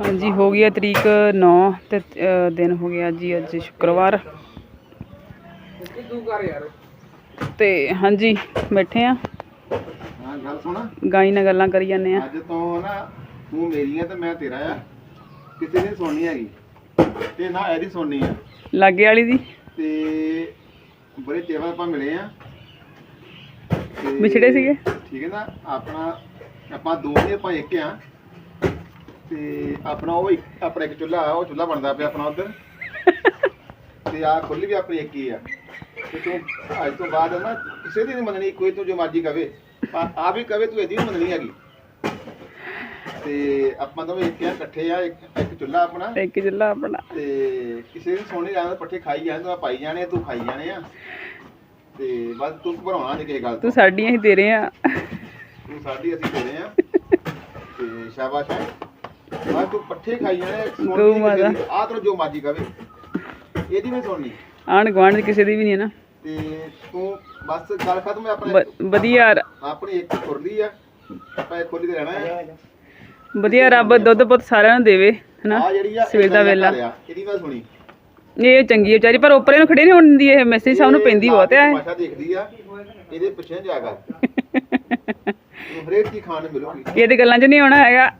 ਹਾਂਜੀ ਹੋ ਗਿਆ ਤਰੀਕ 9 ਤੇ ਦਿਨ ਹੋ ਗਿਆ ਜੀ ਅੱਜ ਸ਼ੁੱਕਰਵਾਰ। ਤੇ ਹਾਂਜੀ ਬੈਠੇ ਆ। ਹਾਂ ਗੱਲ ਸੁਣ। ਗਾਈ ਨਾਲ ਗੱਲਾਂ ਕਰੀ ਜਾਂਦੇ ਆ। ਅੱਜ ਤੋਂ ਨਾ ਤੂੰ ਮੇਰੀ ਆ ਤੇ ਮੈਂ ਤੇਰਾ ਆ। ਕਿਸੇ ਨੇ ਸੁਣਨੀ ਹੈਗੀ। ਤੇ ਨਾ ਇਹਦੀ ਸੁਣਨੀ ਆ। ਲਾਗੇ ਵਾਲੀ ਦੀ? ਤੇ ਬੜੇ ਬਾਅਦ ਆਪਾਂ ਮਿਲੇ ਆ। ਵਿਛੜੇ ਸੀਗੇ? ਠੀਕ ਹੈ ਨਾ ਆਪਣਾ ਆਪਾਂ ਦੋ ਆਪਾਂ ਇੱਕ ਆ। ਤੇ ਆਪਣਾ ਉਹ ਇੱਕ- ਆਪਣਾ ਇੱਕ ਚੁੱਲ੍ਹਾ ਆ ਉਹ ਚੁੱਲ੍ਹਾ ਬਣਦਾ ਪਿਆ ਆਪਣਾ ਉਧਰ। ਤੇ ਆ ਖੁੱਲੀ ਵੀ ਆਪਣੀ ਇੱਕ ਹੀ ਆ। ਤੇ ਤੂੰ ਅੱਜ ਤੋਂ ਬਾਅਦ ਨਾ ਕਿਸੇ ਦੀ ਨਹੀਂ ਮੰਨਣੀ ਕੋਈ ਤੂੰ ਜੋ ਮਰਜ਼ੀ ਕਵੇ ਪਰ ਆ ਵੀ ਕਵੇ ਤੂੰ ਇਹਦੀ ਮੰਨਣੀ ਹੈਗੀ। ਤੇ ਆਪਾਂ ਦੋਵੇਂ ਇੱਕ ਆ ਇਕੱਠੇ ਆ ਇੱਕ ਇੱਕ ਚੁੱਲ੍ਹਾ ਆਪਣਾ। ਤੇ ਇੱਕ ਜਿੱਲਾ ਆਪਣਾ। ਤੇ ਕਿਸੇ ਨੂੰ ਸੋਣੀ ਜਾਂਦਾ ਪੱਠੇ ਖਾਈ ਜਾਂਦੇ ਤੂੰ ਪਾਈ ਜਾਣੇ ਆ, ਤੂੰ ਖਾਈ ਜਾਣੇ ਆ। ਤੇ ਬਸ ਤੂੰ ਘਬਰਾਉਣਾ ਨਹੀਂ ਕਿਸੇ ਗੱਲ ਤੋਂ। ਤੂੰ ਸਾਡੀਆਂ ਹੀ ਦੇ ਰਹੇ ਆ। ਤੂੰ ਸਾਡੀ ਅਸੀਂ ਤੇਰੇ ਆ। ਤੇ ਸ਼ਾਬਾਸ਼ ਹੈ। ਬਸ ਤੂੰ ਪੱਠੇ ਖਾਈ ਜਾਣੇ ਗਊ ਮਾਤਾ। ਆ ਤੈਨੂੰ ਜੋ ਮਰਜ਼ੀ ਕਵੇ ਇਹਦੀ ਨਹੀਂ ਸੁਣਨੀ ਆਣ ਗਵਾਂਢ ਦੀ ਕਿਸੇ ਦੀ ਵੀ ਨਹੀਂ ਹੈ ਨਾ। ਤੇ ਤੂੰ ਬਸ ਗੱਲ ਖਤਮ ਹੈ ਆਪਣੇ ਵ- ਵਧੀਆ ਰ- ਆਪਣੀ ਇੱਕ ਖੁਰਲੀ ਆ ਆਪਾਂ ਇਹ ਖੁਰਲੀ ਤੇ ਰਹਿਣਾ ਹੈ। ਵਧੀਆ ਰੱਬ ਦੁੱਧ ਪੁੱਤ ਸਾਰਿਆਂ ਨੂੰ ਦੇਵੇ ਹਨਾ? ਆ ਜਿਹੜੀ ਆ ਸਵੇਰ ਦਾ ਵੇਲਾ। ਘਰ ਆ, ਇਹਦੀ ਨਾ ਸੁਣੀ। ਇਹ ਚੰਗੀ ਹੈ ਵਿਚਾਰੀ ਪਰ ਉੱਪਰੇ ਨੂੰ ਖੜੇ ਨਹੀਂ ਹੋਣ ਦਿੰਦੀ ਇਹ ਮੈਸੇਜ ਸਭ ਨੂੰ ਪੈਂਦੀ ਬਹੁਤ ਹੈ ਭਾਸ਼ਾ ਦੇਖਦੀ ਆ ਇਹਦੇ ਪਿੱਛੇ ਜਾ ਕਰ। ਤੂੰ ਹਰੇਕ ਕੀ ਖਾਣ ਨੂੰ ਮਿਲੂਗੀ। ਇਹਦੇ ਗੱਲਾਂ 'ਚ ਨਹੀਂ ਆਉਣਾ ਹੈਗਾ।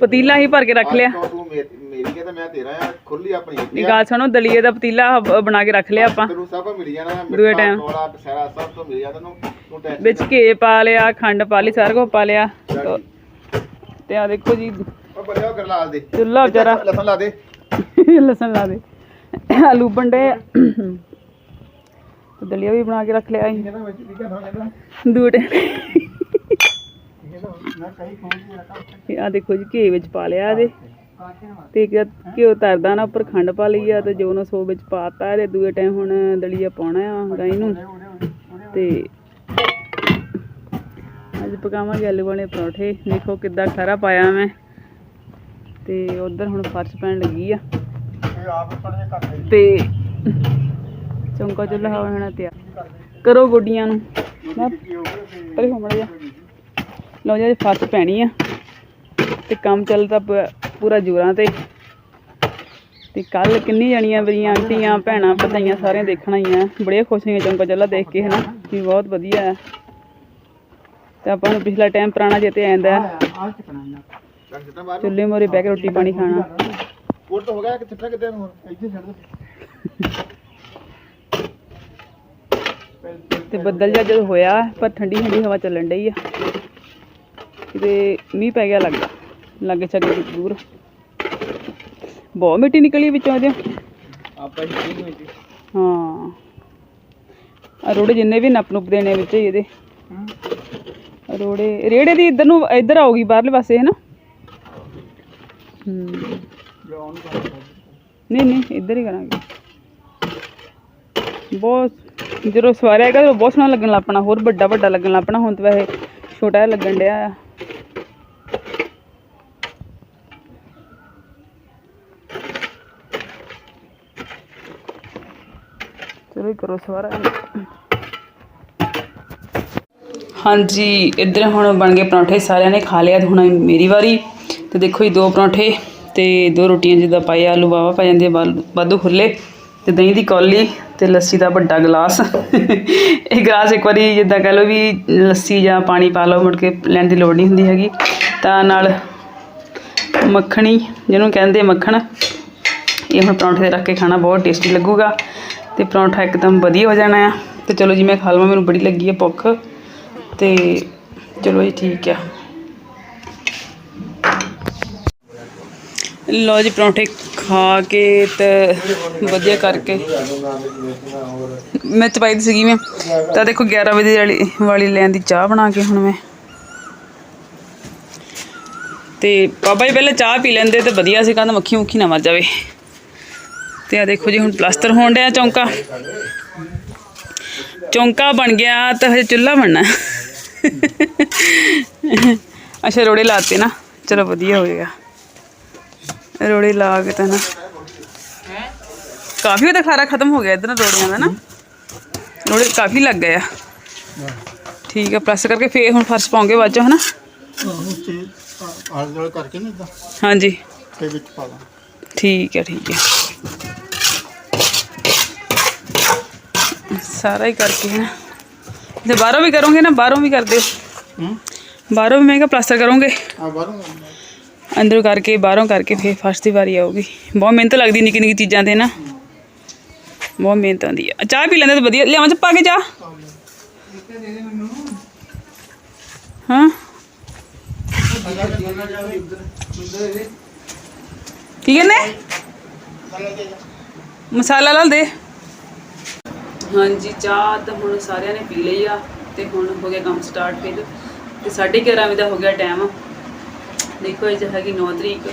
ਪਤੀਲਾ ਹੀ ਭਰ ਕੇ ਰੱਖ ਲਿਆ। ਤੋਂ ਮੇਰੀ ਤੇ ਮੈਂ ਤੇਰਾ ਆ ਖੁੱਲੀ ਆਪਣੀ ਇਹ। ਗੱਲ ਸੁਣੋ ਦਲੀਏ ਦਾ ਪਤੀਲਾ ਬਣਾ ਕੇ ਰੱਖ ਲਿਆ ਆਪਾਂ। ਤੈਨੂੰ ਸਭ ਮਿਲ ਜਾਣਾ ਦੂਏ ਸਭ ਤੋਂ ਮਿਲ ਜਾਣਾ ਤੈਨੂੰ ਤੂੰ ਟੈਨਸ਼ਨ ਵਿੱਚ ਘੇ ਪਾ ਲਿਆ ਖੰਡ ਪਾ ਲਈ ਸਾਰਾ ਕੁਝ ਪਾ ਲਿਆ। ਤੋ- ਤੇ ਆ ਦੇਖੋ ਜੀ। ਉਹ ਬੜਿਆ ਗਰਲਾਲ ਦੇ ਚੁੱਲ੍ਹਾ ਵਿਚਾਰਾ। ਲਸਣ ਲਾ ਦੇ। ਲਸਣ ਲਾ ਦੇ। ਆਲੂ ਬੰਡੇ ਦਲੀਆ ਵੀ ਬਣਾ ਕੇ ਰੱਖ ਲਿਆ ਸੀ ਕਹਿੰਦਾ ਕਹਿੰਦਾ ਦੂਟ ਕਈ ਕੋਈ ਆ ਦੇਖੋ ਜੀ, ਘੇ ਵਿੱਚ ਪਾ ਲਿਆ ਇਹਦੇ। ਤੇ ਘਿਓ ਤਰਦਾ ਨਾ, ਉੱਪਰ ਖੰਡ ਪਾ ਲਈ ਆ ਤੇ ਜੋ ਨਾ ਸੋ ਵਿੱਚ ਪਾਤਾ ਇਹਦੇ, ਦੂਏ ਟਾਈਮ ਹੁਣ ਦਲੀਆ ਪਾਉਣਾ ਆ ਗਾਈ ਨੂੰ। ਤੇ ਅੱਜ ਪਕਾਵਾਂਗੇ ਆਲੂ ਵਾਲੇ ਪਰੌਠੇ। ਦੇਖੋ ਕਿੱਦਾਂ ਖਾਰਾ ਪਾਇਆ ਮੈਂ। ਤੇ ਉਧਰ ਹੁਣ ਫਰਸ਼ ਪੈਣ ਲੱਗੀ ਆ। ਤੇ ਚੌਂਕਾ ਚੁੱਲ੍ਹਾ ਹੋਣਾ ਤਿਆਰ। ਕਰੋ ਗੋਡੀਆਂ ਨੂੰ। ਮੈਂ ਪਰੇ ਹੋ ਲਓ ਜੀ ਫਰਸ਼ ਪੈਣੀ ਆ ਤੇ ਕੰਮ ਚੱਲਦਾ ਪੂਰਾ ਜੋਰਾਂ ਤੇ। ਤੇ ਕੱਲ ਕਿੰਨੀ ਜਣੀਆਂ ਮੇਰੀਆਂ ਆਂਟੀਆਂ ਭੈਣਾਂ ਭਤਾਈਆਂ ਸਾਰਿਆਂ ਦੇਖਣ ਆਈਆਂ ਬੜੀਆਂ ਖੁਸ਼ ਹੋਈਆਂ ਚੌਂਕਾ ਚੁੱਲ੍ਹਾ ਦੇਖ ਕੇ ਹਨਾ? ਵੀ ਬਹੁਤ ਵਧੀਆ ਹੈ ਤੇ ਆਪਾਂ ਨੂੰ ਪਿਛਲਾ ਟਾਈਮ ਪੁਰਾਣਾ ਆਂਦਾ ਆ ਚੱਕ ਸਿੱਟਾ ਬਾਹਰ ਚੁੱਲ੍ਹੇ ਮੋਰੇ ਬਹਿ ਕੇ ਰੋਟੀ ਪਾਣੀ ਖਾਣਾ। ਕੋਟ ਤਾਂ ਹੋ ਗਿਆ ਕਿ ਸਿੱਟਾ ਕਿਤੇ ਨੂੰ ਹੁਣ? ਇੱਥੇ ਛੱਡ ਦੇ। ਤੇ ਬੱਦਲ ਜਿਹਾ ਜਦੋਂ ਹੋਇਆ ਪਰ ਠੰਡੀ ਠੰਡੀ ਹਵਾ ਚੱਲਣ ਡਈ ਆ। ਕਿਤੇ ਮੀਂਹ ਪੈ ਗਿਆ ਲੱਗਦਾ। ਲੱਗੇ ਛੱਗੇ ਦੂਰ। ਬਹੁਤ ਮਿੱਟੀ ਨਿਕਲੀ ਵਿੱਚੋਂ ਇਹਦੇ। ਆਪਾਂ ਹੀ ਹੋਈ ਸੀ। ਹਾਂ। ਆ ਰੋੜੇ ਜਿੰਨੇ ਵੀ ਨੱਪ ਨੁੱਪ ਦੇਣੇ ਵਿੱਚ ਹੀ। ਇਹਦੇ ਰੋੜੇ ਰੇੜੇ ਦੀ ਇੱਧਰ ਨੂੰ ਇੱਧਰ ਆਊਗੀ ਬਾਹਰਲੇ ਪਾਸੇ ਹੈ। ਨਾ ਹੂੰ ਨਹੀਂ ਨਹੀਂ ਇੱਧਰ ਹੀ ਕਰਾਂਗੇ। ਬਹੁਤ ਜਦੋਂ ਸਵਾਰਿਆ ਹੈਗਾ ਬਹੁਤ ਸੋਹਣਾ ਲੱਗਣ ਲੱਪਣਾ ਹੋਰ ਵੱਡਾ ਵੱਡਾ ਲੱਗਣ ਲੱਪਣਾ ਹੁਣ ਤਾਂ ਵੈਸੇ ਛੋਟਾ ਜਿਹਾ ਲੱਗਣ ਡਿਆ ਆ। ਚਲੋ ਕਰੋ ਸਵਾਰਾ ਹਾਂਜੀ ਇੱਧਰ ਹੁਣ ਬਣ ਗਏ ਪਰੌਂਠੇ ਸਾਰਿਆਂ ਨੇ ਖਾ ਲਿਆ ਤੇ ਹੁਣ ਮੇਰੀ ਵਾਰੀ। ਤੇ ਦੇਖੋ ਜੀ ਦੋ ਪਰੌਂਠੇ ਤੇ ਦੋ ਰੋਟੀਆਂ ਜਿੱਦਾਂ ਪਾਏ ਆਲੂ ਵਾਵਾ ਪੈ ਜਾਂਦੇ ਆ, ਵਾਲ- ਵਾਧੂ ਖੁੱਲੇ ਤੇ ਦਹੀਂ ਦੀ ਕੌਲੀ ਤੇ ਲੱਸੀ ਦਾ ਵੱਡਾ ਗਲਾਸ। ਇਹ ਗਲਾਸ ਇੱਕ ਵਾਰੀ ਜਿੱਦਾਂ ਕਹ ਲਓ ਵੀ ਲੱਸੀ ਜਾਂ ਪਾਣੀ ਪਾ ਲਓ ਮੁੜ ਕੇ ਲੈਣ ਦੀ ਲੋੜ ਨਹੀਂ ਹੁੰਦੀ ਹੈਗੀ। ਤਾਂ ਨਾਲ ਮੱਖਣੀ ਜਿਹਨੂੰ ਕਹਿੰਦੇ ਮੱਖਣ ਇਹ ਹੁਣ ਪਰੌਂਠੇ ਤੇ ਰੱਖ ਕੇ ਖਾਣਾ ਬਹੁਤ ਟੇਸਟੀ ਲੱਗੂਗਾ। ਤੇ ਪਰੌਂਠਾ ਇੱਕਦਮ ਵਧੀਆ ਹੋ ਜਾਣਾ ਆ। ਤੇ ਚਲੋ ਜੀ, ਮੈਂ ਖਾ ਲਵਾਂ, ਮੈਨੂੰ ਬੜੀ ਲੱਗੀ ਹੈ ਭੁੱਖ। ਤੇ ਚਲੋ ਜੀ, ਠੀਕ ਆ। ਲੋ ਜੀ, ਪਰੌਂਠੇ ਖਾ ਕੇ ਤੇ ਵਧੀਆ ਕਰਕੇ। ਮੈਂ ਚਪਾਈ ਦੀ ਸੀਗੀ ਮੈਂ। ਤਾਂ ਦੇਖੋ 11 ਵਜੇ ਵਾਲੀ ਵਾਲੀ ਲੈਣ ਦੀ ਚਾਹ ਬਣਾ ਕੇ ਹੁਣ ਮੈਂ। ਤੇ ਬਾਬਾ ਜੀ, ਪਹਿਲਾਂ ਚਾਹ ਪੀ ਲੈਂਦੇ ਤੇ ਵਧੀਆ ਸੀ, ਕਹਿੰਦਾ ਮੱਖੀ ਮੁੱਖੀ ਨਾ ਮਰ ਜਾਵੇ। ਤੇ ਆ ਦੇਖੋ ਜੀ ਹੁਣ ਪਲਾਸਟਰ ਹੋਣ ਡਿਆ ਚੌਂਕਾ ਚੌਂਕਾ ਬਣ ਗਿਆ ਤਾਂ ਹਜੇ ਚੁੱਲ੍ਹਾ ਬਣਨਾ ਅੱਛਾ ਰੋੜੇ ਲਾਤੇ ਨਾ ਚਲੋ ਵਧੀਆ ਹੋ ਗਿਆ ਰੋੜੇ ਲਾ ਕੇ ਤਾਂ ਨਾ ਕਾਫੀ ਉਹਦਾ ਖਾਰਾ ਖਤਮ ਹੋ ਗਿਆ ਇਧਰ ਰੋੜੀਆਂ ਦਾ ਨਾ ਰੋੜੇ ਕਾਫੀ ਲੱਗ ਗਏ ਆ ਠੀਕ ਆ ਪ੍ਰੈਸ ਕਰਕੇ ਫੇਰ ਹੁਣ ਫਰਸ਼ ਪਾਉਂਗੇ ਬਾਅਦ ਚੋਂ ਹਨਾ ਆਲ ਜੋੜ ਕਰਕੇ ਨਾ ਇਦਾਂ ਹਾਂਜੀ ਤੇ ਵਿੱਚ ਪਾ ਦਾਂ ਠੀਕ ਹੈ ਠੀਕ ਹੈ ਸਾਰਾ ਹੀ ਕਰਕੇ ਹੈ ਨਾ ਜੇ ਬਾਹਰੋਂ ਵੀ ਕਰੋਗੇ ਨਾ ਬਾਹਰੋਂ ਵੀ ਕਰ ਦਿਓ ਹੂੰ ਬਾਹਰੋਂ ਵੀ ਮੈਂ ਕਿਹਾ ਪਲਾਸਟਰ ਕਰੋਗੇ ਆ ਬਾਹਰੋਂ ਅੰਦਰੋਂ ਕਰਕੇ ਬਾਹਰੋਂ ਕਰਕੇ ਫਿਰ ਫਸਟ ਦੀ ਵਾਰੀ ਆਊਗੀ ਬਹੁਤ ਮਿਹਨਤ ਲੱਗਦੀ ਨਿੱਕੀ ਨਿੱਕੀ ਚੀਜ਼ਾਂ ਤੇ ਨਾ ਬਹੁਤ ਮਿਹਨਤ ਆਉਂਦੀ ਆ ਚਾਹ ਪੀ ਲੈਂਦੇ ਤਾਂ ਵਧੀਆ ਲਿਆਵਾਂ ਚ ਪਾ ਕੇ ਚਾਹ ਹਾਂ ਕੀ ਕਹਿੰਦੇ ਮਸਾਲਾ ਲਾ ਦੇ। ਹਾਂਜੀ, ਚਾਹ ਤਾਂ ਹੁਣ ਸਾਰਿਆਂ ਨੇ ਪੀ ਲਈ ਆ ਤੇ ਹੁਣ ਹੋ ਗਿਆ ਕੰਮ ਸਟਾਰਟ ਫਿਰ। ਤੇ 11:30 ਵਜੇ ਦਾ ਹੋ ਗਿਆ ਟਾਈਮ ਦੇਖੋ ਅੱਜ ਹੈਗੀ 9 ਤਰੀਕ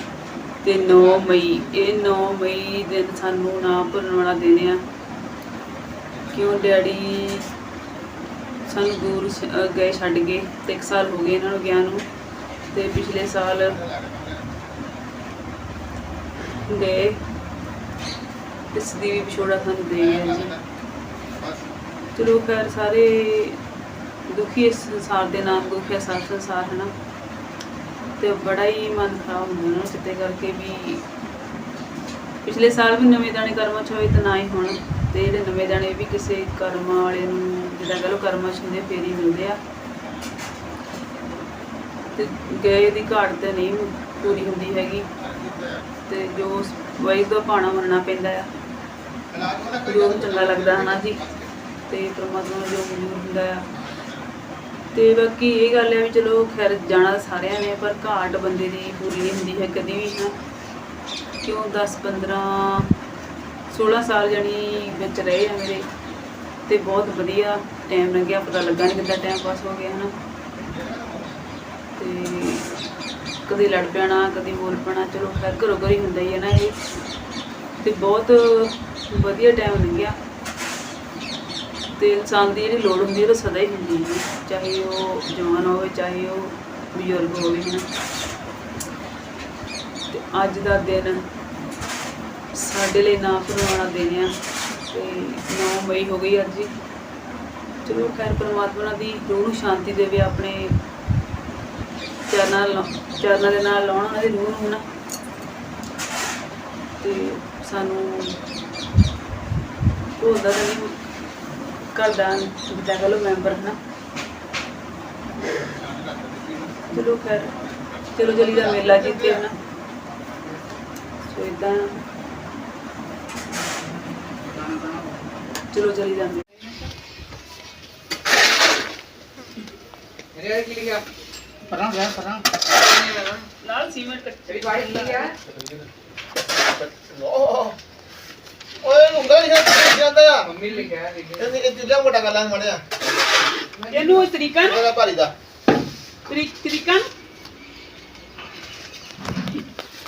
ਤੇ 9 ਮਈ। ਇਹ 9 ਮਈ ਦਿਨ ਸਾਨੂੰ ਨਾ ਭੁੱਲਣ ਵਾਲਾ ਦਿਨ ਆ। ਕਿਉਂ ਡੈਡੀ ਸਾਨੂੰ ਦੂਰ ਗਏ ਛੱਡ ਗਏ ਤੇ 1 ਸਾਲ ਹੋ ਗਏ ਇਹਨਾਂ ਨੂੰ ਗਿਆ ਨੂੰ ਤੇ ਪਿਛਲੇ ਸਾਲ ਗਏ। ਇਸ ਦੀ ਵੀ ਵਿਛੋੜਾ ਸਾਨੂੰ ਦੇ ਗਿਆ ਜੀ। ਚਲੋ ਖੈਰ ਸਾਰੇ ਦੁਖੀ ਇਸ ਸੰਸਾਰ ਦੇ ਨਾਮ ਦੁਖੀ ਸਾਰ ਸੰਸਾਰ ਹੈ ਨਾ ਤੇ ਬੜਾ ਹੀ ਮਨ ਖਰਾਬ ਹੁੰਦਾ ਨਾ ਸਿੱਤੇ ਕਰਕੇ ਵੀ। ਪਿਛਲੇ ਸਾਲ ਵੀ ਨਵੇਂ ਦਾਣੇ ਕਰਮਾਂ ਚ ਹੋਏ ਤਾਂ ਨਾ ਹੀ ਹੁਣ। ਤੇ ਜਿਹੜੇ ਨਵੇਂ ਦਾਣੇ ਵੀ ਕਿਸੇ ਕਰਮਾਂ ਵਾਲੇ ਨੂੰ ਜਿਹੜਾ ਕਹ ਲੋ ਕਰਮਾਂ ਚ ਹੁੰਦੇ ਫੇਰ ਹੀ ਮਿਲਦੇ ਆ। ਤੇ ਗਏ ਦੀ ਘਾਟ ਤੇ ਨਹੀਂ ਪੂਰੀ ਹੁੰਦੀ ਹੈਗੀ। ਤੇ ਜੋ ਵੈਦ ਦਾ ਪਾਣਾ ਮੰਨਣਾ ਪੈਂਦਾ ਆ। ਜੋ ਚੰਗਾ ਲੱਗਦਾ ਹਨਾ ਜੀ। ਤੇ ਪਰਮਾਤਮਾ ਦਾ ਜੋ ਮਨਜ਼ੂਰ ਹੁੰਦਾ ਆ। ਤੇ ਬਾਕੀ ਇਹ ਗੱਲ ਹੈ ਵੀ ਚਲੋ ਖੈਰ ਜਾਣਾ ਤਾਂ ਸਾਰਿਆਂ ਨੇ, ਪਰ ਘਾਟ ਬੰਦੇ ਦੀ ਪੂਰੀ ਨਹੀਂ ਹੁੰਦੀ ਹੈ ਕਦੀ ਵੀ ਨਾ ਕਿਉਂ 10 15 16 ਸਾਲ ਜਾਨੀ ਵਿੱਚ ਰਹੇ ਆ ਮੇਰੇ। ਤੇ ਬਹੁਤ ਵਧੀਆ ਟਾਈਮ ਲੱਗਿਆ ਪਤਾ ਲੱਗਾ ਨਹੀਂ ਕਿੱਦਾਂ ਟਾਈਮ ਪਾਸ ਹੋ ਗਿਆ ਹਨਾ। ਤੇ ਕਦੀ ਲੜ ਪੈਣਾ, ਕਦੀ ਬੋਲ ਪੈਣਾ, ਚਲੋ ਖੈਰ ਘਰੋਂ ਘਰੀ ਹੁੰਦਾ ਹੀ ਹੈ ਨਾ ਇਹ। ਤੇ ਬਹੁਤ ਵਧੀਆ ਟਾਈਮ ਲੰਘਿਆ ਤੇ ਇਨਸਾਨ ਦੀ ਜਿਹੜੀ ਲੋੜ ਹੁੰਦੀ ਹੈ ਉਹ ਤਾਂ ਸਦਾ ਹੀ ਹੁੰਦੀ ਹੈ ਚਾਹੇ ਉਹ ਜਵਾਨ ਹੋਵੇ, ਚਾਹੇ ਉਹ ਬਜ਼ੁਰਗ ਹੋਵੇ ਹੈ ਤੇ ਅੱਜ ਦਾ ਦਿਨ ਸਾਡੇ ਲਈ ਨਾ ਭੁਲਾਉਣਾ ਦਿਨ ਆ। ਤੇ 9 ਮਈ ਹੋ ਗਈ ਅੱਜ ਹੀ। ਚਲੋ ਖੈਰ, ਪਰਮਾਤਮਾ ਦੀ ਰੂਹ ਨੂੰ ਸ਼ਾਂਤੀ ਦੇਵੇ ਆਪਣੇ ਚਰਨਾਂ ਲਾ- ਚਰਨਾਂ ਦੇ ਨਾਲ ਲਾਉਣਾ ਉਹਨਾਂ ਦੀ ਰੂਹ ਨੂੰ ਨਾ ਤੇ ਸਾਨੂੰ ਭੁੱਲਦਾ ਤਾਂ ਨਹੀਂ ਘਰ ਦਾ ਜਿੱਦਾਂ ਕਹ ਲਓ ਮੈਂਬਰ ਹੈ ਨਾ ਚਲੋ ਖੈਰ ਚਲੋ ਜਲੀ ਦਾ ਮੇਲਾ ਜਿੱਤੇ ਨਾ ਸੋ ਇਦਾਂ ਚਲੋ ਜਲੀ ਦਾ ਮੇਲਾ। ਪਰਾਂ ਗਿਆ ਪਰਾਂ। ਲਾਲ ਸੀਮੈਂਟ ਕੱਟੇ। ਓਏ ਹੁੰਦਾ ਨਹੀਂ ਜਾਂਦਾ ਆ। ਮੰਮੀ ਲਿਖਿਆ ਇਹ ਇਹ ਦੂਜਾ ਮੋਟਾ ਗੱਲਾਂ ਮੜਿਆ। ਇਹਨੂੰ ਉਹ ਤਰੀਕਾ ਨਾ ਇਹਦਾ ਭਾਰੀ ਦਾ। ਤਰੀ- ਤਰੀਕਾ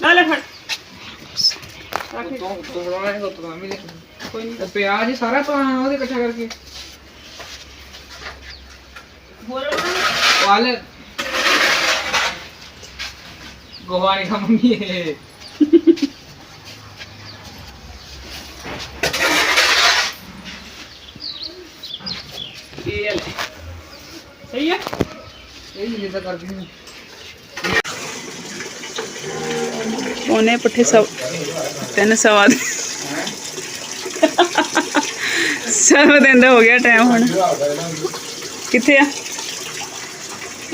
ਨਾ ਨਾਲ ਫੜ। ਰੱਖ ਦੇ। ਕੋਈ ਨਹੀਂ ਪਿਆਜ ਹੀ ਸਾਰਾ ਪਾਣਾ ਉਹਦੇ ਇਕੱਠਾ ਕਰਕੇ। ਹੋਰ ਲਾਉਣਾ? ਵਾਲੇ ਗੋਵਾਨੀ ਦਾ ਮੰਮੀ ਇਹ ਇਹ ਲੈ ਸਹੀ ਆ ਇਹ ਹੀ ਜਿੱਦਾਂ ਕਰਦੀ ਨੇ ਉਹਨੇ ਪੁੱਠੇ ਸਵ ਤਿੰਨ ਸਵਾ ਦੇ ਸਭ ਦਿਨ ਦਾ ਹੋ ਗਿਆ ਟਾਈਮ ਹੁਣ। ਕਿੱਥੇ ਆ?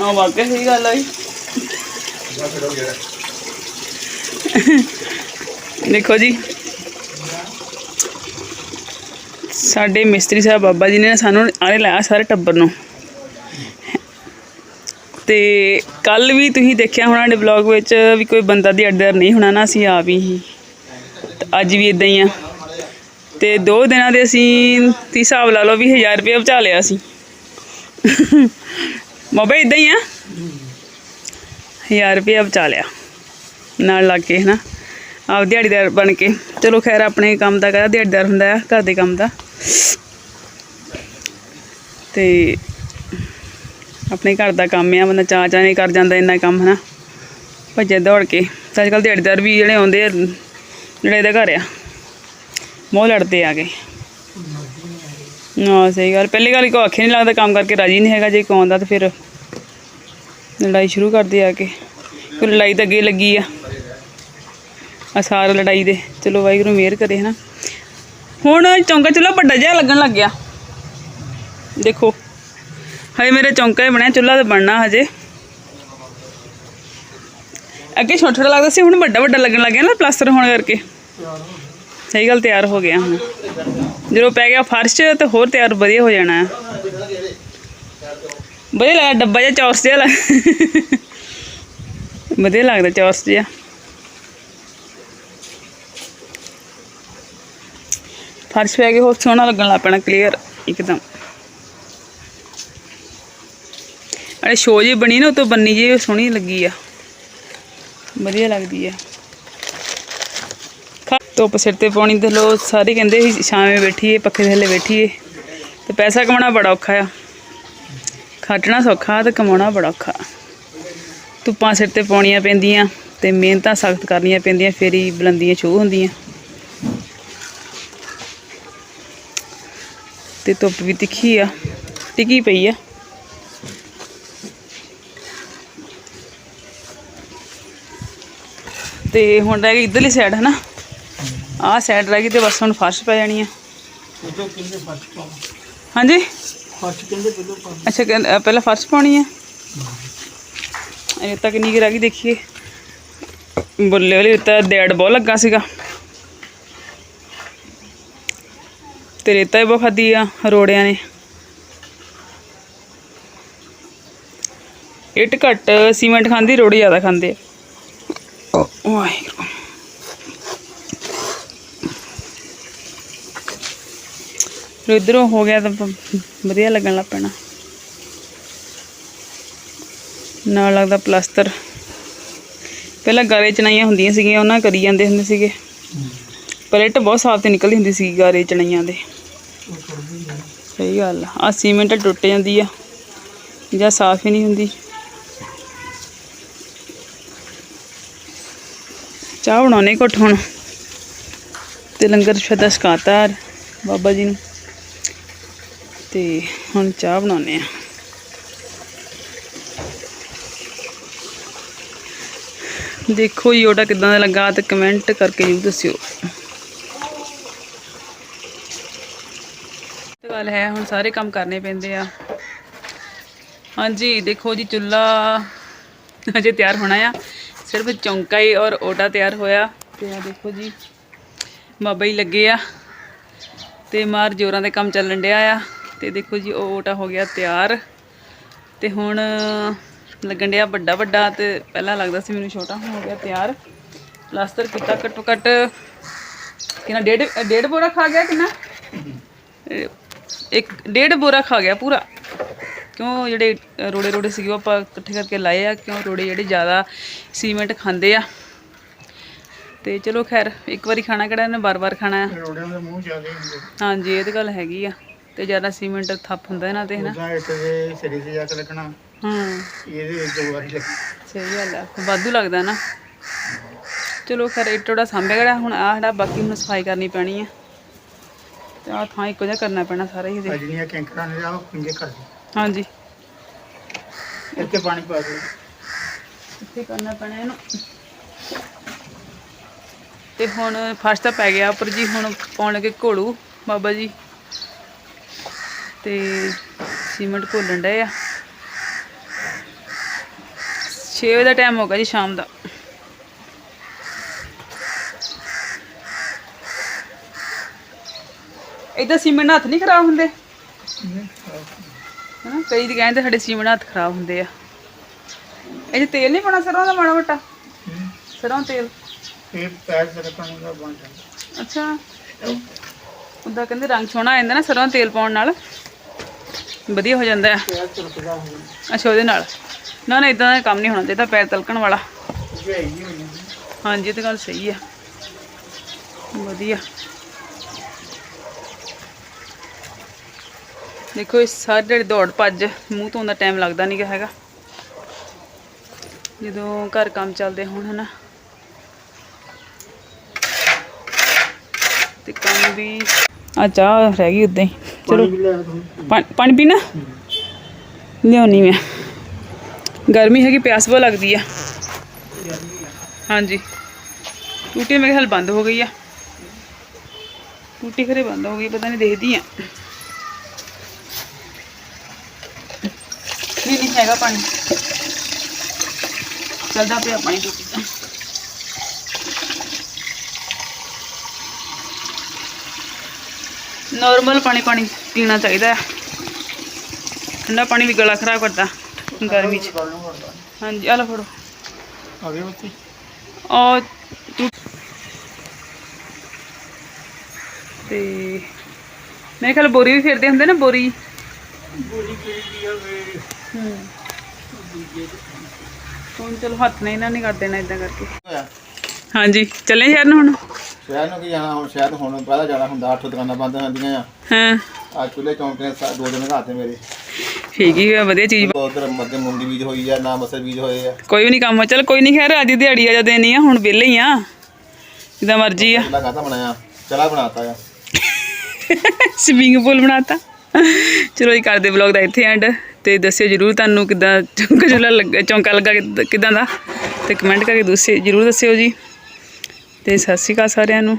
ਆ ਵਾਕਿਆ ਸਹੀ ਗੱਲ ਆ ਜੀ। ਦੇਖੋ ਜੀ। ਸਾਡੇ ਮਿਸਤਰੀ ਸਾਹਿਬ ਬਾਬਾ ਜੀ ਨੇ ਸਾਨੂੰ ਆਲੇ ਲਾਇਆ ਸਾਰੇ ਟੱਬਰ ਨੂੰ। ਤੇ ਕੱਲ ਵੀ ਤੁਸੀਂ ਦੇਖਿਆ ਹੋਣਾ ਨੇ ਵਲੌਗ ਵਿੱਚ ਵੀ ਕੋਈ ਬੰਦਾ ਦੀ ਅੱਡਰ ਨਹੀਂ ਹੋਣਾ ਨਾ ਅਸੀਂ ਆਪ ਹੀ ਸੀ। ਅੱਜ ਵੀ ਇਦਾਂ ਹੀ ਆ। ਤੇ ਦੋ ਦਿਨਾਂ ਦੇ ਅਸੀਂ ਤੀ ਹਿਸਾਬ ਲਾ ਲਓ ਵੀ 1000 ਰੁਪਏ ਬਚਾ ਲਿਆ ਸੀ ਮੋਬੇ ਇਦਾਂ ਹੀ ਆ। 1000 ਰੁਪਏ ਬਚਾ ਲਿਆ। ਨਾਲ ਲੱਗ ਕੇ ਹਨਾ। ਆਪ ਦਿਹਾੜੀਦਾਰ ਬਣ ਕੇ। ਚਲੋ ਖੈਰ ਆਪਣੇ ਕੰਮ ਦਾ ਕਹਦਾ ਦਿਹਾੜੀਦਾਰ ਹੁੰਦਾ ਆ, ਘਰ ਦੇ ਕੰਮ ਦਾ। ਤੇ ਆਪਣੇ ਘਰ ਦਾ ਕੰਮ ਆ, ਬੰਦਾ ਚਾਅ ਚਾਹ ਨਹੀਂ ਕਰ ਜਾਂਦਾ ਇੰਨਾ ਕੰਮ, ਹਨਾ? ਭੱਜੇ ਦੌੜ ਕੇ। ਤਾਂ ਅੱਜ ਕੱਲ੍ਹ ਦਿਹਾੜੀਦਾਰ ਵੀ ਜਿਹੜੇ ਆਉਂਦੇ ਆ, ਜਿਹੜੇ ਇਹਦੇ ਘਰ ਆ ਮੋਹ ਲੜਦੇ ਆ ਕੇ। ਹਾਂ, ਸਹੀ ਗੱਲ। ਪਹਿਲੀ ਗੱਲ ਕੋ ਅੱਖੇ ਨਹੀਂ ਲੱਗਦਾ, ਕੰਮ ਕਰਕੇ ਰਾਜੀ ਨਹੀਂ ਹੈਗਾ, ਜੇ ਕੋ ਆਉਂਦਾ ਤਾਂ ਫਿਰ ਲੜਾਈ ਸ਼ੁਰੂ ਕਰਦੇ ਆ ਕੇ। ਕੋਈ ਲੜਾਈ ਤਾਂ ਅੱਗੇ ਲੱਗੀ ਆ। ਅਸਾਰ ਲੜਾਈ ਦੇ। ਚਲੋ, ਵਾਹਿਗੁਰੂ ਮਿਹਰ ਕਰੇ, ਹਨਾ? ਹੁਣ ਚੌਂਕਾ ਚੁੱਲ੍ਹਾ ਵੱਡਾ ਜਿਹਾ ਲੱਗਣ ਲੱਗ ਗਿਆ। ਦੇਖੋ। ਹਜੇ ਮੇਰੇ ਚੌਂਕਾ ਹੀ ਬਣਿਆ, ਚੁੱਲ੍ਹਾ ਤੇ ਬਣਨਾ ਹਜੇ। ਅੱਗੇ ਛੋਟਾ ਛੋਟਾ ਲੱਗਦਾ ਸੀ, ਹੁਣ ਵੱਡਾ ਵੱਡਾ ਲੱਗਣ ਲੱਗ ਗਿਆ ਨਾ ਪਲਾਸਟਰ ਹੋਣ ਕਰਕੇ। ਸਹੀ ਗੱਲ, ਤਿਆਰ ਹੋ ਗਿਆ ਹੁਣ। ਜਦੋਂ ਪੈ ਗਿਆ ਫਰਸ਼, ਤੇ ਹੋਰ ਤਿਆਰ ਵਧੀਆ ਹੋ ਜਾਣਾ। ਹੈ ਵਧੀਆ ਲੱਗਦਾ, ਡੱਬਾ ਜਿਹਾ ਚੌਰਸ ਜਿਹਾ ਲੱਗ ਵਧੀਆ ਲੱਗਦਾ, ਚੌਰਸ ਜਿਹਾ। ਫਰਸ਼ ਪੈ ਗਿਆ, ਹੋਰ ਸੋਹਣਾ ਲੱਗਣ ਲੱਗ ਪੈਣਾ ਕਲੀਅਰ ਇੱਕਦਮ। ਅਰੇ ਸ਼ੋ ਜੀ ਬਣੀ ਨਾ ਉਹ ਤੋਂ ਬੰਨੀ ਜੀ ਸੋਹਣੀ ਲੱਗੀ ਆ। ਵਧੀਆ ਲੱਗਦੀ ਆ। ਧੁੱਪ ਸਿਰ ਤੇ ਪਾਉਣੀ ਦੇ ਲੋ, ਸਾਰੇ ਕਹਿੰਦੇ ਸੀ ਛਾਵੇਂ ਬੈਠੀਏ, ਪੱਖੇ ਥੱਲੇ ਬੈਠੀਏ। ਤੇ ਪੈਸਾ ਕਮਾਉਣਾ ਬੜਾ ਔਖਾ ਆ। ਖੱਟਣਾ ਸੌਖਾ, ਤੇ ਕਮਾਉਣਾ ਬੜਾ ਔਖਾ। ਧੁੱਪਾਂ ਸਿਰ ਤੇ ਪਾਉਣੀਆਂ ਪੈਂਦੀਆਂ, ਤੇ ਮਿਹਨਤਾਂ ਸਖਤ ਕਰਨੀਆਂ ਪੈਂਦੀਆਂ, ਫੇਰ ਹੀ ਬੁਲੰਦੀਆਂ ਛੂ ਹੁੰਦੀਆਂ। ਤੇ ਧੁੱਪ ਵੀ ਤਿੱਖੀ ਆ ਟਿਕੀ ਪਈ ਆ। ਤੇ ਹੁਣ ਰਹਿ ਗਈ ਇਧਰਲੀ ਸਾਈਡ ਹੈ ਨਾ ਆਹ ਸਾਈਡ ਰਹਿ ਗਈ ਤੇ ਬਸ ਹੁਣ ਫਰਸ਼ ਪੈ ਜਾਣੀ ਆ। ਉਦੋਂ ਕਿੰਨੇ ਫਰਸ਼ ਪਾਉਣਾ ਹਾਂਜੀ? ਫਰਸ਼ ਕਹਿੰਦੇ ਪਹਿਲਾਂ ਅੱਛਾ ਪਹਿਲਾਂ ਫਰਸ਼ ਪਾਉਣੀ ਆ? ਇਹ ਤਾਂ ਕਿੰਨੀ ਕੁ ਰਹਿ ਗਈ ਦੇਖੀਏ। ਬੁੱਲੇ ਵਾਲੀ ਰੇਤਾ ਡੈਡ ਬਹੁਤ ਲੱਗਾ ਸੀਗਾ। ਤੇ ਰੇਤਾ ਹੀ ਬਹੁਤ ਖਾਦੀ ਆ ਰੋੜਿਆਂ ਨੇ। ਇੱਟ ਘੱਟ ਸੀਮੈਂਟ ਖਾਂਦੀ ਰੋੜੀ ਜ਼ਿਆਦਾ ਖਾਂਦੇ ਆ। ਵਾਹਿਗੁਰੂ ਫਿਰ ਇੱਧਰੋਂ ਹੋ ਗਿਆ ਤਾਂ ਵਧੀਆ ਲੱਗਣ ਲੱਗ ਪੈਣਾ। ਨਾਲ ਲੱਗਦਾ ਪਲਾਸਟਰ। ਪਹਿਲਾਂ ਗਾਰੇ ਚਣਾਈਆਂ ਹੁੰਦੀਆਂ ਸੀਗੀਆਂ, ਉਹਨਾਂ ਕਰੀ ਜਾਂਦੇ ਹੁੰਦੇ ਸੀਗੇ। ਪਲੇਟ ਬਹੁਤ ਸਾਫ਼ ਤੇ ਨਿਕਲਦੀ ਹੁੰਦੀ ਸੀ ਗਾਰੇ ਚਣਾਈਆਂ ਦੇ। ਸਹੀ ਗੱਲ ਆ, ਆਹ ਸੀਮੈਂਟ ਟੁੱਟ ਜਾਂਦੀ ਆ ਜਾਂ ਸਾਫ਼ ਹੀ ਨਹੀਂ ਹੁੰਦੀ। ਚਾਹ ਬਣਾਉਣੇ ਘੁੱਟ ਹੁਣ। ਤੇ ਲੰਗਰ ਸ਼ਦਾ ਛਕਾਤਾ ਬਾਬਾ ਜੀ ਨੂੰ। ਤੇ ਹੁਣ ਚਾਹ ਬਣਾਉਣੇ ਆ। ਦੇਖੋ ਜੀ ਉਹਦਾ ਕਿਦਾਂ ਦਾ ਲੱਗਾ ਤੇ ਕਮੈਂਟ ਕਰਕੇ ਜਰੂਰ ਦੱਸਿਓ। ਤੇ ਗੱਲ ਹੈ ਹੁਣ ਸਾਰੇ ਕੰਮ ਕਰਨੇ ਪੈਂਦੇ ਆ। ਹਾਂਜੀ, ਦੇਖੋ ਜੀ ਚੁੱਲਾ ਅਜੇ ਤਿਆਰ ਹੋਣਾ ਆ। ਸਿਰਫ ਚੌਂਕਾ ਹੀ ਔਰ ਓਟਾ ਤਿਆਰ ਹੋਇਆ ਤੇ ਆ ਦੇਖੋ ਜੀ ਬਾਬਾ ਹੀ ਲੱਗੇ ਆ ਤੇ ਮਾਰ ਜੋਰਾਂ ਦੇ ਕੰਮ ਚੱਲਣ ਡਿਆ ਆ ਤੇ ਦੇਖੋ ਜੀ ਉਹ ਓਟਾ ਹੋ ਗਿਆ ਤਿਆਰ ਤੇ ਹੁਣ ਲੱਗਣ ਡਿਆ ਵੱਡਾ ਵੱਡਾ ਤੇ ਪਹਿਲਾਂ ਲੱਗਦਾ ਸੀ ਮੈਨੂੰ ਛੋਟਾ ਹੋ ਗਿਆ ਤਿਆਰ। ਪਲਾਸਟਰ ਕੀਤਾ ਘੱਟੋ ਘੱਟ ਕਿੰਨਾ ਡੇਢ ਡੇਢ ਬੋਰਾ ਖਾ ਗਿਆ ਕਿੰਨਾ? ਇੱਕ ਡੇਢ ਬੋਰਾ ਖਾ ਗਿਆ ਪੂਰਾ। ਕਿਉਂ ਜਿਹੜੇ ਰੋੜੇ ਰੋੜੇ ਸੀਗੇ ਉਹ ਆਪਾਂ ਇਕੱਠੇ ਕਰਕੇ ਲਾਏ ਆ ਕਿਉਂ ਰੋੜੇ ਜਿਹੜੇ ਜ਼ਿਆਦਾ ਸੀਮੈਂਟ ਖਾਂਦੇ ਆ। ਤੇ ਚਲੋ ਖੈਰ ਇੱਕ ਵਾਰੀ ਖਾਣਾ ਕਿਹੜਾ ਇਹਨੇ ਬਾਰ-ਬਾਰ ਖਾਣਾ ਆ। ਰੋੜਿਆਂ ਦੇ ਮੂੰਹ ਜ਼ਿਆਦੇ ਹੁੰਦੇ ਹਾਂਜੀ ਇਹ ਤਾਂ ਗੱਲ ਹੈਗੀ ਆ ਤੇ ਜ਼ਿਆਦਾ ਸੀਮੈਂਟ ਥੱਪ ਹੁੰਦਾ ਇਹਨਾਂ ਤੇ ਹਨਾ। ਉਦਾਂ ਇੱਟ ਦੇ ਸਿਰੇ ਤੇ ਜਾ ਕੇ ਲੱਗਣਾ ਹਾਂ। ਇਹਦੇ ਦੋ ਵਾਰੀ ਲੱਗ ਸਹੀ ਗੱਲ ਆ ਵਾਧੂ ਲੱਗਦਾ ਨਾ। ਚਲੋ ਖੈਰ ਇਟੋੜਾ ਸਾਂਭਿਆ ਕਿਹੜਾ ਹੁਣ ਆਹ ਜਿਹੜਾ ਬਾਕੀ ਹੁਣ ਸਫ਼ਾਈ ਕਰਨੀ ਪੈਣੀ ਆ। ਤੇ ਆਹ ਥਾਂ ਇੱਕੋ ਜਿਹਾ ਕਰਨਾ ਪੈਣਾ ਸਾਰਾ ਹੀ ਇਹਦੇ। ਅਜਨੀਆਂ ਕੈਂਕਰਾਂ ਨੇ ਆ ਪਿੰਗੇ ਕਰ ਦੇ ਹਾਂਜੀ। ਇੱਥੇ ਪਾਣੀ ਪਾ ਦੇ ਇੱਥੇ ਕਰਨਾ ਪੈਣਾ ਇਹਨੂੰ। ਤੇ ਹੁਣ ਫਰਸ਼ ਤਾਂ ਪੈ ਗਿਆ ਉੱਪਰ ਜੀ ਹੁਣ ਪਾਉਣ ਲੱਗੇ ਘੋੜੂ ਬਾਬਾ ਜੀ। ਤੇ ਸੀਮੈਂਟ ਘੋਲਣ ਡਏ ਆ। 6 ਵਜੇ ਦਾ ਟਾਈਮ ਹੋ ਗਿਆ ਜੀ ਸ਼ਾਮ ਦਾ। ਇਦਾਂ ਸੀਮੈਂਟ ਹੱਥ ਨਹੀਂ ਖਰਾਬ ਹੁੰਦੇ? ਹਨਾ? ਕਈ ਦੀ ਕਹਿੰਦੇ ਸਾਡੇ ਨਾਲ ਹੱਥ ਖਰਾਬ ਹੁੰਦੇ ਆ। ਇਹ 'ਚ ਤੇਲ ਨਹੀਂ ਪਾਉਣਾ ਸਰੋਂ ਦਾ ਮਾੜਾ ਮੋਟਾ? ਸਰੋਂ ਤੇਲ? ਇਹ ਪੈਰ ਤੇ ਰੱਖਣ ਦਾ ਬਣ ਜਾਂਦਾ। ਅੱਛਾ। ਉਹਦਾ ਕਹਿੰਦੇ ਰੰਗ ਸੋਹਣਾ ਆ ਜਾਂਦਾ ਨਾ ਸਰੋਂ ਦਾ ਤੇਲ ਪਾਉਣ ਨਾਲ। ਵਧੀਆ ਹੋ ਜਾਂਦਾ ਹੈ ਪੈਰ ਅੱਛਾ ਉਹਦੇ ਨਾਲ। ਨਾ ਨਾ ਇਦਾਂ ਦਾ ਕੰਮ ਨਹੀਂ ਹੋਣਾ ਚਾਹੀਦਾ ਪੈਰ ਤਲਕਣ ਵਾਲਾ। ਹੋਣੀ ਹਾਂਜੀ ਇਹ ਤਾਂ ਗੱਲ ਸਹੀ ਆ। ਵਧੀਆ। ਦੇਖੋ ਇਹ ਸਾਰੇ ਜਿਹੜੇ ਦੌੜ ਭੱਜ ਮੂੰਹ ਤੋਂ ਦਾ ਟਾਈਮ ਲੱਗਦਾ ਨਹੀਂ ਹੈਗਾ। ਜਦੋਂ ਘਰ ਕੰਮ ਚੱਲਦੇ ਹੋਣ ਹਨਾ। ਤੇ ਕੰਮ ਵੀ ਆ ਚਾਹ ਰਹਿ ਗਈ ਉਦਾਂ ਹੀ। ਚਲੋ ਪਾਣੀ ਪਾਣੀ ਲਿਆਉਣੀ ਮੈਂ। ਗਰਮੀ ਹੈਗੀ ਪਿਆਸ ਬਹੁਤ ਲੱਗਦੀ ਆ। ਹਾਂਜੀ। ਟੂਟੀ ਮੇਰੇ ਖਿਆਲ ਬੰਦ ਹੋ ਗਈ ਆ। ਟੂਟੀ ਖਰੇ ਬੰਦ ਹੋ ਗਈ ਪਤਾ ਨਹੀਂ ਦੇਖਦੀ ਆ ਨਹੀਂ ਨਹੀਂ ਹੈਗਾ ਪਾਣੀ ਚੱਲਦਾ ਪਿਆ ਪਾਣੀ ਟੂਟੀ ਦਾ ਨਾਰਮਲ ਪਾਣੀ ਪਾਣੀ ਪੀਣਾ ਚਾਹੀਦਾ ਹੈ ਠੰਡਾ ਪਾਣੀ ਵੀ ਗਲਾ ਖਰਾਬ ਕਰਦਾ ਗਰਮੀ 'ਚ ਗੱਲ ਨੂੰ ਕਰਦਾ ਹਾਂਜੀ ਆ ਲਓ ਫੜੋ ਅਗੇ ਬੱਤੀ ਆ ਤੂੰ ਤੇ ਮੇਰੇ ਖਿਆਲ ਬੋਰੀ ਵੀ ਫੇਰਦੇ ਹੁੰਦੇ ਨਾ ਬੋਰੀ ਬੋਲੀ ਕਿਹੜੀ ਆ ਵੇ ਹੂੰ ਹੁਣ ਚਲੋ ਹੱਥ ਨਾਲ ਇਹਨਾਂ ਨੇ ਕਰ ਦੇਣਾ ਇਦਾਂ ਕਰਕੇ। ਹੋਇਆ ਹਾਂਜੀ ਚੱਲੇ ਸ਼ਹਿਰ ਨੂੰ ਹੁਣ? ਸ਼ਹਿਰ ਨੂੰ ਕੀ ਜਾਣਾ ਹੁਣ ਸ਼ਹਿਰ ਨੂੰ ਹੁਣ ਪਹਿਲਾਂ ਜਾਣਾ ਹੁੰਦਾ ਅੱਠ ਦੁਕਾਨਾਂ ਬੰਦ ਹੁੰਦੀਆਂ ਆ। ਹਾਂ। ਆ ਚੁੱਲੇ ਚੌਂਕੇ ਸਾ- ਦੋ ਦਿਨ ਘਾਤੇ ਮੇਰੇ। ਠੀਕ ਹੀ ਆ ਵਧੀਆ ਚੀਜ਼। ਉਧਰ ਮੱਦੇ ਮੁੰਡੀ ਬੀਜ ਹੋਈ ਆ ਨਾ ਮਸਰ ਬੀਜ ਹੋਏ ਆ। ਕੋਈ ਵੀ ਨਹੀਂ ਕੰਮ ਚਲ ਕੋਈ ਨਹੀਂ ਖੈਰ ਅੱਜ ਦੀ ਦਿਹਾੜੀ ਆ ਜਾਂ ਦੇਣੀ ਆ ਹੁਣ ਵਿਹਲੇ ਹੀ ਆ। ਜਿੱਦਾਂ ਮਰਜ਼ੀ ਆ। ਚੁੱਲਾ ਕਾਹਦਾ ਬਣਾਇਆ ਚਲਾ ਬਣਾਤਾ ਆ। ਸਵਿਮਿੰਗ ਪੂਲ ਬਣਾਤਾ। ਚਲੋ ਜੀ, ਕਰਦੇ ਵਲੌਗ ਦਾ ਇੱਥੇ ਐਂਡ ਤੇ ਦੱਸਿਓ ਜਰੂਰ ਤੁਹਾਨੂੰ ਕਿਦਾਂ ਚੌਂਕਾ ਚੁੱਲਾ ਲੱਗਾ, ਚੌਂਕਾ ਲੱਗਾ ਕਿੱਦਾਂ- ਕਿੱਦਾਂ ਦਾ, ਤੇ ਕਮੈਂਟ ਕਰਕੇ ਦੱਸਿਓ, ਜਰੂਰ ਦੱਸਿਓ ਜੀ। ਤੇ ਸਤਿ ਸ਼੍ਰੀ ਅਕਾਲ ਸਾਰਿਆਂ ਨੂੰ।